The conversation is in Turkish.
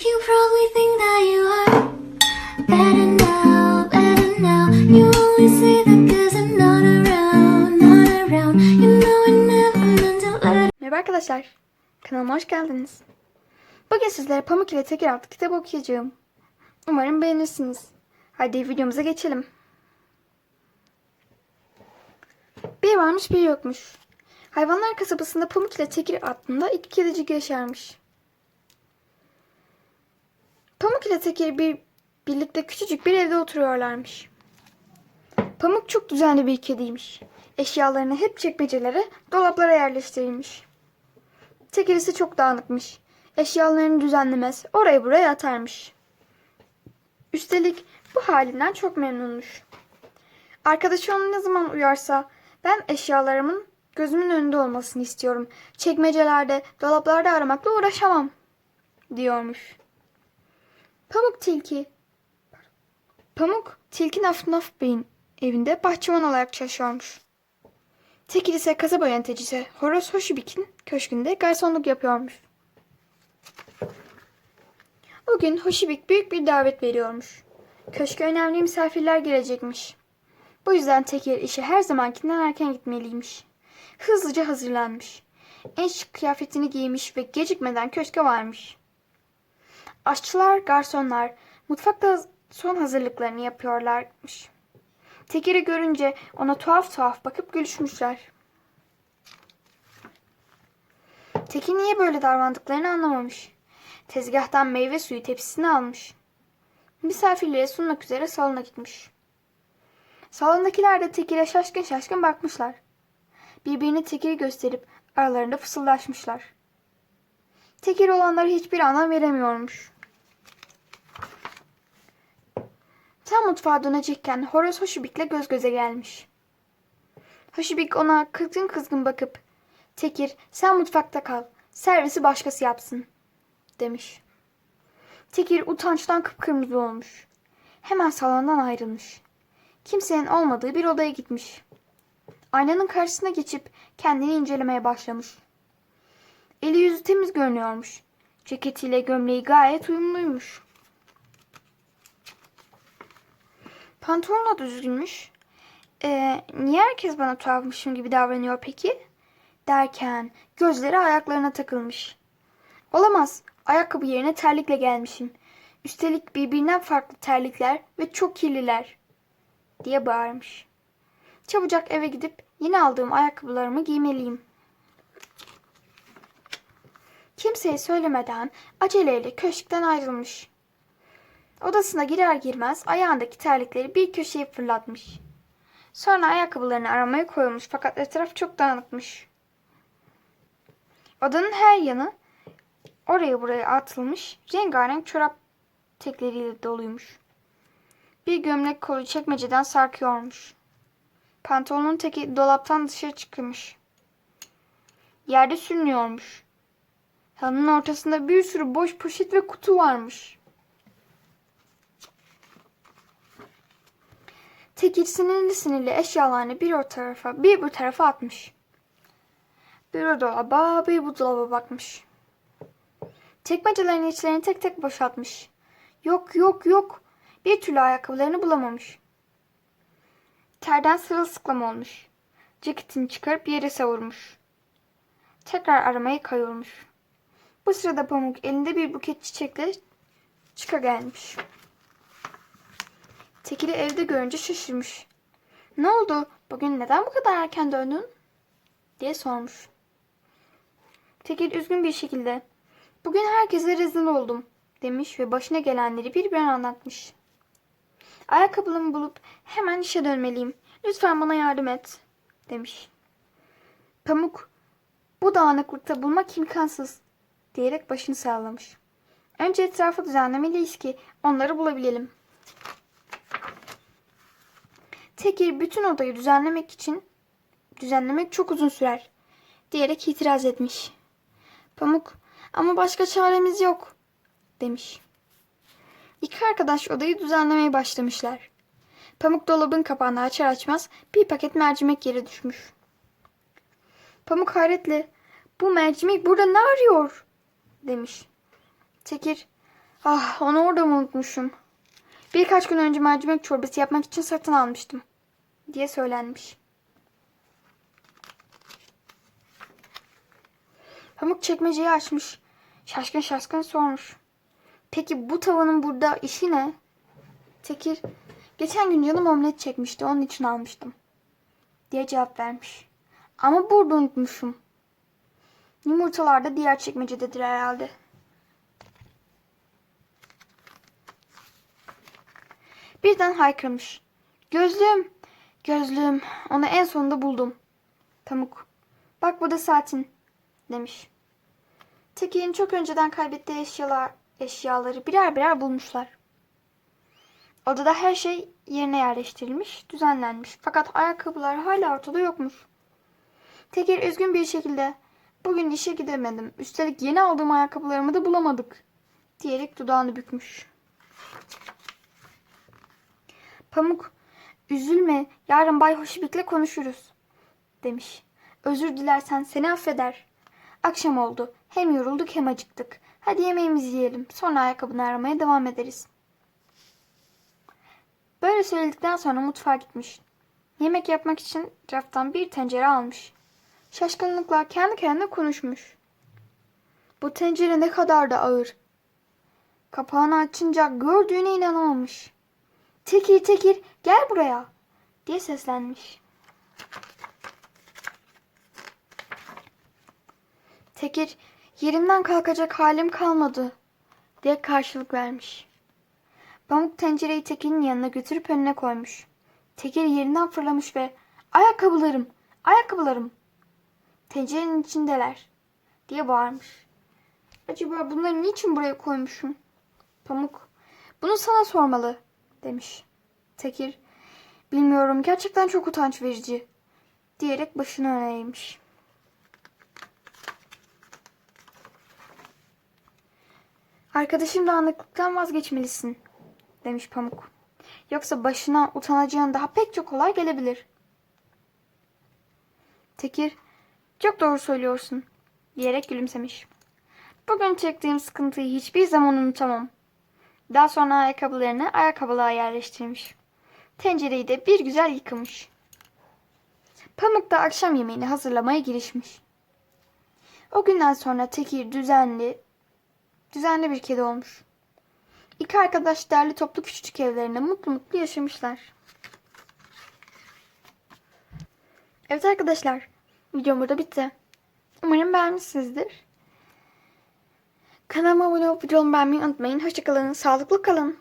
You probably think that you are better now, better now. You only say that cause I'm not around, not around. You know I never meant Merhaba arkadaşlar. Kanalıma hoş geldiniz. Bugün sizlere Pamuk ile Teker adlı kitabı okuyacağım. Umarım beğenirsiniz. Hadi videomuza geçelim. Bir varmış bir yokmuş. Hayvanlar kasabasında Pamuk ile Tekir adında iki kedicik yaşarmış. Pamuk ile Tekir bir birlikte küçücük bir evde oturuyorlarmış. Pamuk çok düzenli bir kediymiş. Eşyalarını hep çekmecelere, dolaplara yerleştirilmiş. Tekirisi çok dağınıkmış. Eşyalarını düzenlemez, oraya buraya atarmış. Üstelik bu halinden çok memnunmuş. Arkadaşı onu ne zaman uyarsa ben eşyalarımın gözümün önünde olmasını istiyorum. Çekmecelerde, dolaplarda aramakla uğraşamam diyormuş. Pamuk tilki. Pamuk tilki Naf Naf Bey'in evinde bahçıvan olarak çalışıyormuş. Tekir ise kasaba yöneticisi Horoz Hoşibik'in köşkünde garsonluk yapıyormuş. O gün Hoşibik büyük bir davet veriyormuş. Köşke önemli misafirler gelecekmiş. Bu yüzden Tekir işe her zamankinden erken gitmeliymiş. Hızlıca hazırlanmış. En şık kıyafetini giymiş ve gecikmeden köşke varmış. Aşçılar, garsonlar mutfakta son hazırlıklarını yapıyorlarmış. Tekir'i görünce ona tuhaf tuhaf bakıp gülüşmüşler. Tekir niye böyle davrandıklarını anlamamış. Tezgahtan meyve suyu tepsisini almış. Misafirlere sunmak üzere salona gitmiş. Salondakiler de Tekir'e şaşkın şaşkın bakmışlar. Birbirini Tekir'i gösterip aralarında fısıldaşmışlar. Tekir olanlara hiçbir anlam veremiyormuş. Tam mutfağa dönecekken Horoz Hoşibik'le göz göze gelmiş. Hoşibik ona kızgın kızgın bakıp Tekir sen mutfakta kal servisi başkası yapsın demiş. Tekir utançtan kıpkırmızı olmuş. Hemen salondan ayrılmış. Kimsenin olmadığı bir odaya gitmiş. Aynanın karşısına geçip kendini incelemeye başlamış. Eli yüzü temiz görünüyormuş. Ceketiyle gömleği gayet uyumluymuş. Pantolonu da düzgünmüş. Ee, niye herkes bana tuhafmışım gibi davranıyor peki? Derken gözleri ayaklarına takılmış. Olamaz. Ayakkabı yerine terlikle gelmişim. Üstelik birbirinden farklı terlikler ve çok kirliler. Diye bağırmış. Çabucak eve gidip yeni aldığım ayakkabılarımı giymeliyim. Kimseye söylemeden aceleyle köşkten ayrılmış. Odasına girer girmez ayağındaki terlikleri bir köşeye fırlatmış. Sonra ayakkabılarını aramaya koyulmuş fakat etraf çok dağınıkmış. Odanın her yanı oraya buraya atılmış rengarenk çorap tekleriyle doluymuş. Bir gömlek kolu çekmeceden sarkıyormuş. Pantolonun teki dolaptan dışarı çıkmış. Yerde sürünüyormuş. Halının ortasında bir sürü boş poşet ve kutu varmış. Tekir sinirli sinirli eşyalarını bir o tarafa bir bu tarafa atmış. Bir o dolaba bir bu dolaba bakmış. Çekmecelerin içlerini tek tek boşaltmış. Yok yok yok. Bir türlü ayakkabılarını bulamamış. Terden sırılsıklam olmuş. Ceketini çıkarıp yere savurmuş. Tekrar aramaya kayılmış. Bu sırada Pamuk elinde bir buket çiçekle çıka gelmiş. Tekir'i evde görünce şaşırmış. Ne oldu? Bugün neden bu kadar erken döndün? diye sormuş. Tekir üzgün bir şekilde bugün herkese rezil oldum demiş ve başına gelenleri bir bir anlatmış. Ayakkabılarımı bulup hemen işe dönmeliyim. Lütfen bana yardım et demiş. Pamuk bu dağınıklıkta bulmak imkansız diyerek başını sallamış. Önce etrafı düzenlemeliyiz ki onları bulabilelim. Tekir bütün odayı düzenlemek için düzenlemek çok uzun sürer diyerek itiraz etmiş. Pamuk ama başka çaremiz yok demiş. İki arkadaş odayı düzenlemeye başlamışlar. Pamuk dolabın kapağını açar açmaz bir paket mercimek yere düşmüş. Pamuk hayretle bu mercimek burada ne arıyor demiş. Tekir Ah onu orada mı unutmuşum? Birkaç gün önce mercimek çorbası yapmak için satın almıştım. Diye söylenmiş. Pamuk çekmeceyi açmış. Şaşkın şaşkın sormuş. Peki bu tavanın burada işi ne? Tekir, geçen gün canım omlet çekmişti onun için almıştım. Diye cevap vermiş. Ama burada unutmuşum. Yumurtalar da diğer çekmecededir herhalde. Birden haykırmış. Gözlüğüm, gözlüğüm. Onu en sonunda buldum. Pamuk. Bak bu da saatin demiş. Tekin'in çok önceden kaybettiği eşyalar, eşyaları birer birer bulmuşlar. Odada her şey yerine yerleştirilmiş, düzenlenmiş. Fakat ayakkabılar hala ortada yokmuş. Tekir üzgün bir şekilde bugün işe gidemedim. Üstelik yeni aldığım ayakkabılarımı da bulamadık. Diyerek dudağını bükmüş. Pamuk, üzülme. Yarın Bay Hoşibik'le konuşuruz. Demiş. Özür dilersen seni affeder. Akşam oldu. Hem yorulduk hem acıktık. Hadi yemeğimizi yiyelim. Sonra ayakkabını aramaya devam ederiz. Böyle söyledikten sonra mutfağa gitmiş. Yemek yapmak için raftan bir tencere almış. Şaşkınlıkla kendi kendine konuşmuş. Bu tencere ne kadar da ağır. Kapağını açınca gördüğüne inanamamış. Tekir tekir gel buraya diye seslenmiş. Tekir yerimden kalkacak halim kalmadı diye karşılık vermiş. Pamuk tencereyi Tekir'in yanına götürüp önüne koymuş. Tekir yerinden fırlamış ve ayakkabılarım, ayakkabılarım tencerenin içindeler diye bağırmış. Acaba bunları niçin buraya koymuşum? Pamuk bunu sana sormalı demiş. Tekir bilmiyorum gerçekten çok utanç verici diyerek başını öne eğmiş. Arkadaşım dağınıklıktan vazgeçmelisin demiş Pamuk. Yoksa başına utanacağın daha pek çok olay gelebilir. Tekir çok doğru söylüyorsun diyerek gülümsemiş. Bugün çektiğim sıkıntıyı hiçbir zaman unutamam. Daha sonra ayakkabılarını ayakkabılığa yerleştirmiş. Tencereyi de bir güzel yıkamış. Pamuk da akşam yemeğini hazırlamaya girişmiş. O günden sonra Tekir düzenli, düzenli bir kedi olmuş. İki arkadaş derli toplu küçücük evlerinde mutlu mutlu yaşamışlar. Evet arkadaşlar, videom burada bitti. Umarım beğenmişsinizdir. Kanalıma abone olup videomu beğenmeyi unutmayın. Hoşçakalın, sağlıklı kalın.